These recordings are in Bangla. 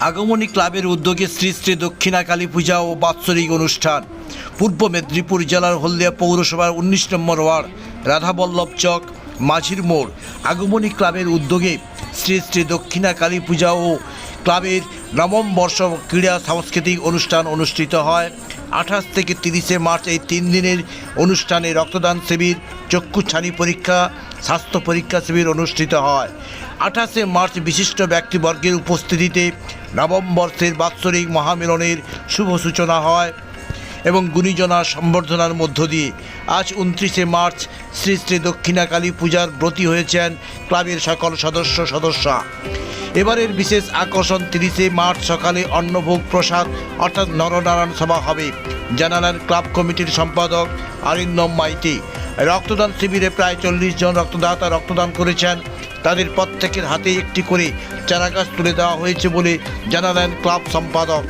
আগমনী ক্লাবের উদ্যোগে শ্রী শ্রী দক্ষিণা কালী পূজা ও বাৎসরিক অনুষ্ঠান। পূর্ব মেদিনীপুর জেলার হলদিয়া পৌরসভার উনিশ নম্বর ওয়ার্ড, রাধাবল্লভ চক, মাঝির মোড়। আগমনী ক্লাবের উদ্যোগে শ্রী শ্রী দক্ষিণা কালী পূজা ও ক্লাবের নবম বর্ষ ক্রীড়া সাংস্কৃতিক অনুষ্ঠান অনুষ্ঠিত হয়। আঠাশ থেকে তিরিশে মার্চ এই তিন দিনের অনুষ্ঠানে রক্তদান শিবির চক্ষু ছানি পরীক্ষা, স্বাস্থ্য পরীক্ষা শিবির অনুষ্ঠিত হয়। আঠাশে মার্চ বিশিষ্ট ব্যক্তিবর্গের উপস্থিতিতে নবম বর্ষের বাৎসরিক মহামিলনের শুভ সূচনা হয় এবং গুণীজনা সম্বর্ধনার মধ্য দিয়ে আজ উনত্রিশে মার্চ শ্রী শ্রী দক্ষিণা কালী পূজার ব্রতী হয়েছেন ক্লাবের সকল সদস্য সদস্যা। এবারের বিশেষ আকর্ষণ তিরিশে মার্চ সকালে অন্নভোগ প্রসাদ অর্থাৎ নরনারায়ণ সভা হবে। জানালেন ক্লাব কমিটির সম্পাদক আরিন্দম মাইতি। রক্তদান শিবিরে প্রায় চল্লিশ জন রক্তদাতা রক্তদান করেছেন। তাদের প্রত্যেকের হাতে একটি করে চারাগাছ তুলে দেওয়া হয়েছে বলে জানালেন ক্লাব সম্পাদক।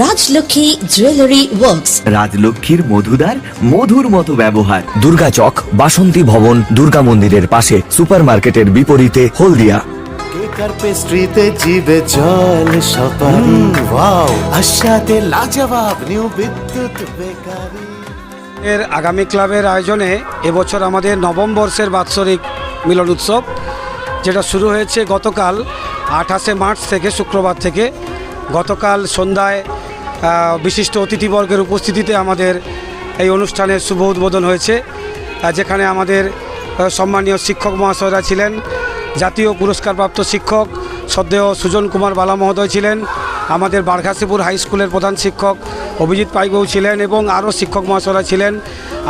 রাজলক্ষ্মী জুয়েলারি ওয়ার্কস রাজলক্ষ্মীর মধুদার মধুর মতো ব্যবহার। দুর্গা চক বাসন্তী ভবন দুর্গা মন্দিরের পাশে সুপারমার্কেটের বিপরীতে হলদিয়া। কেক আর পেস্ট্রিতে জিবে জল সপারি? ওয়াও আশাতে লাজবাব নিউ বিদ্যুৎ বেকারি। এর আগামী ক্লাবের আয়োজনে এবছর আমাদের নবম বর্ষের বাৎসরিক মিলন উৎসব যেটা শুরু হয়েছে গতকাল আঠাশে মার্চ থেকে শুক্রবার থেকে। গতকাল সন্ধ্যায় বিশিষ্ট অতিথিবর্গের উপস্থিতিতে আমাদের এই অনুষ্ঠানের শুভ উদ্বোধন হয়েছে। যেখানে আমাদের সম্মানীয় শিক্ষক মহাশয়রা ছিলেন, জাতীয় পুরস্কারপ্রাপ্ত শিক্ষক সদ্দেহ সুজন কুমার বালা মহোদয় ছিলেন, আমাদের বারঘাসিপুর হাই স্কুলের প্রধান শিক্ষক অভিজিৎ পাইবাবু ছিলেন এবং আরও শিক্ষক মহাশয়রা ছিলেন,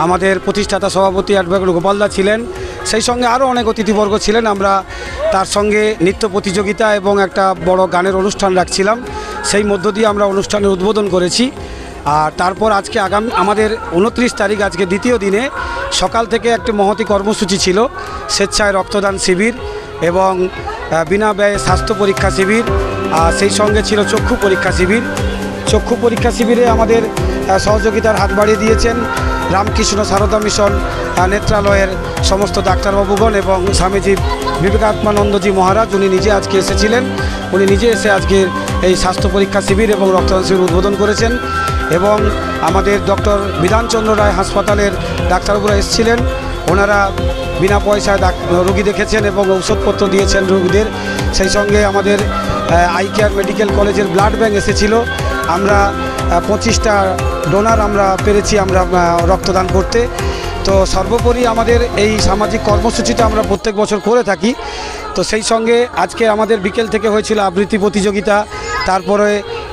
আমাদের প্রতিষ্ঠাতা সভাপতি অ্যাডভোকেট গোপালদা ছিলেন। সেই সঙ্গে আরও অনেক অতিথিবর্গ ছিলেন, আমরা তার সঙ্গে নৃত্য প্রতিযোগিতা এবং একটা বড় গানের অনুষ্ঠান রাখছিলাম। সেই মধ্য দিয়ে আমরা অনুষ্ঠানের উদ্বোধন করেছি। আর তারপর আজকে আগামী, আমাদের উনত্রিশ তারিখ, আজকে দ্বিতীয় দিনে সকাল থেকে একটি মহতি কর্মসূচি ছিল, স্বেচ্ছায় রক্তদান শিবির এবং বিনা ব্যয়ে স্বাস্থ্য পরীক্ষা শিবির, আর সেই সঙ্গে ছিল চক্ষু পরীক্ষা শিবির। চক্ষু পরীক্ষা শিবিরে আমাদের সহযোগিতার হাত বাড়িয়ে দিয়েছেন রামকৃষ্ণ সারদা মিশন নেত্রালয়ের সমস্ত ডাক্তারবাবুগণ এবং স্বামীজি বিবেকাত্মানন্দজি মহারাজ, উনি নিজে আজকে এসেছিলেন। উনি নিজে এসে আজকের এই স্বাস্থ্য পরীক্ষা শিবির এবং রক্তদান শিবির উদ্বোধন করেছেন এবং আমাদের ডক্টর বিধানচন্দ্র রায় হাসপাতালের ডাক্তারবাবুরা এসেছিলেন। ওনারা বিনা পয়সায় রোগী দেখেছেন এবং ঔষধপত্র দিয়েছেন রোগীদের। সেই সঙ্গে আমাদের আই কেয়ার মেডিকেল কলেজের ব্লাড ব্যাঙ্ক এসেছিল। আমরা পঁচিশটা ডোনার আমরা পেরেছি আমরা রক্তদান করতে। তো সর্বোপরি আমাদের এই সামাজিক কর্মসূচিটা আমরা প্রত্যেক বছর করে থাকি। তো সেই সঙ্গে আজকে আমাদের বিকেল থেকে হয়েছিল আবৃত্তি প্রতিযোগিতা, তারপরে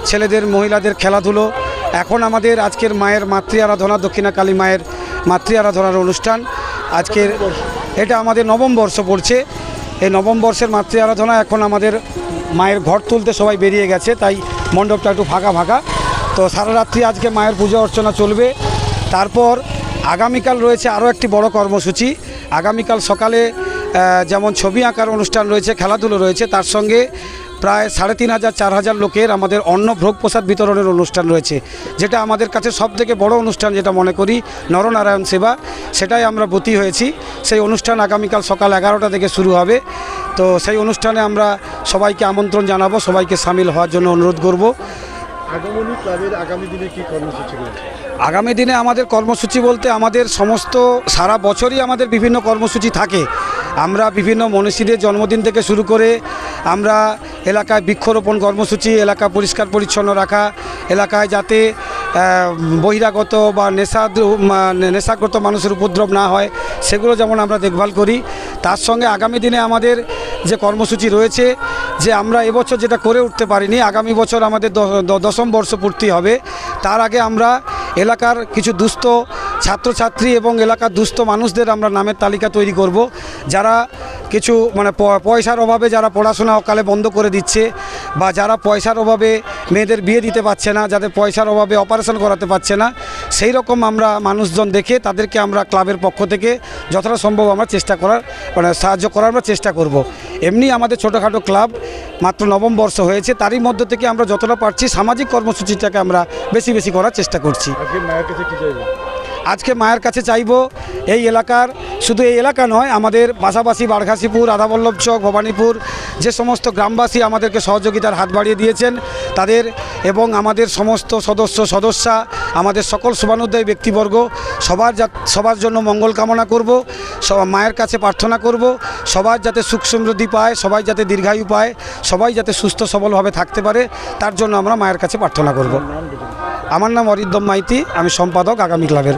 ছেলেদের, মহিলাদের খেলাধুলো। এখন আমাদের আজকের মায়ের মাতৃ আরাধনা, দক্ষিণা কালী মায়ের মাতৃ আরাধনার অনুষ্ঠান। আজকের এটা আমাদের নবম বর্ষ পড়ছে। এই নবম বর্ষের মাতৃ আরাধনা এখন আমাদের মায়ের ঘর তুলতে সবাই বেরিয়ে গেছে, তাই মণ্ডপটা একটু ফাঁকা ফাঁকা। তো সারা রাত্রি আজকে মায়ের পূজা অর্চনা চলবে। তারপর আগামীকাল রয়েছে আরও একটি বড় কর্মসূচি। আগামীকাল সকালে যেমন ছবি আঁকার অনুষ্ঠান রয়েছে, খেলাধুলো রয়েছে, তার সঙ্গে প্রায় সাড়ে তিন হাজার চার হাজার লোকের আমাদের অন্ন ভোগ প্রসাদ বিতরণের অনুষ্ঠান রয়েছে। যেটা আমাদের কাছে সব থেকে বড় অনুষ্ঠান যেটা মনে করি নরনারায়ণ সেবা সেটাই আমরা ব্রতী হয়েছি। সেই অনুষ্ঠান আগামীকাল সকাল এগারোটা থেকে শুরু হবে। তো সেই অনুষ্ঠানে আমরা সবাইকে আমন্ত্রণ জানাব সবাইকে সামিল হওয়ার জন্য অনুরোধ করব। আগমনী ক্লাবের আগামী দিনে কি কর্মসূচি আগামী দিনে আমাদের কর্মসূচি বলতে আমাদের সমস্ত সারা বছরই আমাদের বিভিন্ন কর্মসূচি থাকে। আমরা বিভিন্ন মনীষীদের জন্মদিন থেকে শুরু করে আমরা এলাকায় বৃক্ষরোপণ কর্মসূচি, এলাকা পরিষ্কার পরিচ্ছন্ন রাখা, এলাকায় যাতে বহিরাগত বা নেশা নেশাগ্রত মানুষের উপদ্রব না হয়, সেগুলো যেমন আমরা দেখভাল করি, তার সঙ্গে আগামী দিনে আমাদের যে কর্মসূচি রয়েছে, যে আমরা এবছর যেটা করে উঠতে পারিনি, আগামী বছর আমাদের দশম বর্ষ পূর্তি হবে, তার আগে আমরা এলাকার কিছু দুস্থ ছাত্রছাত্রী এবং এলাকার দুস্থ মানুষদের আমরা নামের তালিকা তৈরি করব। যারা কিছু মানে পয়সার অভাবে যারা পড়াশোনা অকালে বন্ধ করে দিচ্ছে বা যারা পয়সার অভাবে মেয়েদের বিয়ে দিতে পারছে না, যাদের পয়সার অভাবে অপারেশন করাতে পারছে না, সেই রকম আমরা মানুষজন দেখে তাদেরকে আমরা ক্লাবের পক্ষ থেকে যতটা সম্ভব আমরা চেষ্টা করার মানে সাহায্য করার আমরা চেষ্টা করব। এমনি আমাদের ছোটোখাটো ক্লাব মাত্র নবম বর্ষ হয়েছে, তারই মধ্য থেকে আমরা যতটা পারছি সামাজিক কর্মসূচিটাকে আমরা বেশি বেশি করার চেষ্টা করছি। আজকে মায়ের কাছে চাইব এই এলাকার, শুধু এই এলাকা নয়, আমাদের পাশাপাশি বারঘাসিপুর রাধাবল্লভ চক, ভবানীপুর, যে সমস্ত গ্রামবাসী আমাদেরকে সহযোগিতার হাত বাড়িয়ে দিয়েছেন, তাদের এবং আমাদের সমস্ত সদস্য, সদস্যা, আমাদের সকল শুভানুদ্দায়ী ব্যক্তিবর্গ, সবার সবার জন্য মঙ্গল কামনা করব মায়ের কাছে প্রার্থনা করব সবার যাতে সুখ সমৃদ্ধি পায়, সবাই যাতে দীর্ঘায়ু পায়, সবাই যাতে সুস্থ সবলভাবে থাকতে পারে, তার জন্য আমরা মায়ের কাছে প্রার্থনা করব। আমার নাম অরিন্দম মাইতি, আমি সম্পাদক আগামী ক্লাবের।